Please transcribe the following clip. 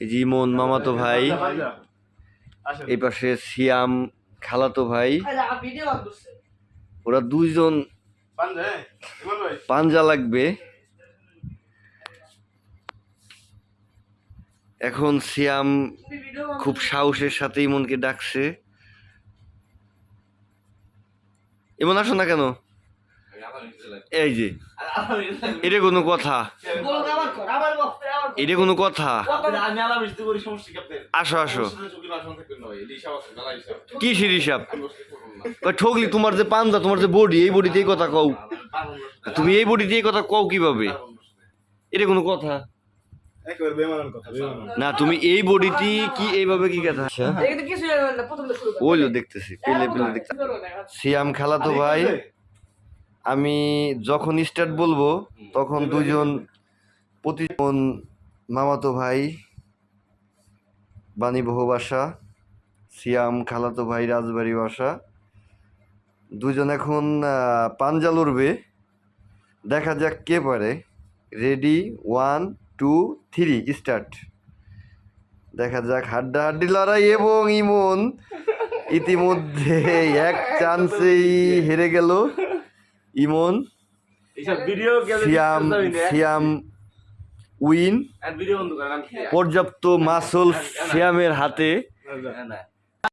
ইমন মামাতো ভাই, এই পাশে সিয়াম, খালাতো ভাই। ওরা দুইজন পাঞ্জা লাগবে। এখন সিয়াম খুব সাহসের সাথে ইমনকে ডাকছে। ইমন, আসো না কেন? এই যে এটা কোনো কথা। এটা কোনো কথা। আসো আসো। নয় হিসাব ঠকলি তোমার যে পাঞ্জা তোমার যে বডি এই বডিতে এই কথা কও। তুমি এই বডিতে এই কথা কও কীভাবে? এটা কোনো কথা? একেবারে বেমানান কথা বেমানান। না তুমি এই বডিতে কি এইভাবে কি কথা? আচ্ছা। এটা কিন্তু কিছু জানেন না প্রথম থেকে শুরু কর। ওইলো দেখতেছি পেলে পেলে দেখতে করো খেলা তো ভাই। আমি যখন স্টার্ট বলব তখন দুজন প্রতিজন মামাতো ভাই বাণী বহু বাসা সিয়াম খালাতো ভাই রাজবাড়ি বাসা দুজন এখন পাঞ্জা লড়বে। দেখা যাক কে পারে। Ready one two three start দেখা যাক হাড্ডা হাড্ডি লড়াই এবং ইমন। ইতিমধ্যে এক চান্সেই হেরে গেল। ইমন সিয়াম সিয়াম উইন আর ভিডিও বন্ধ করেন আমি পর্যাপ্ত মাসল সিয়ামের হাতে।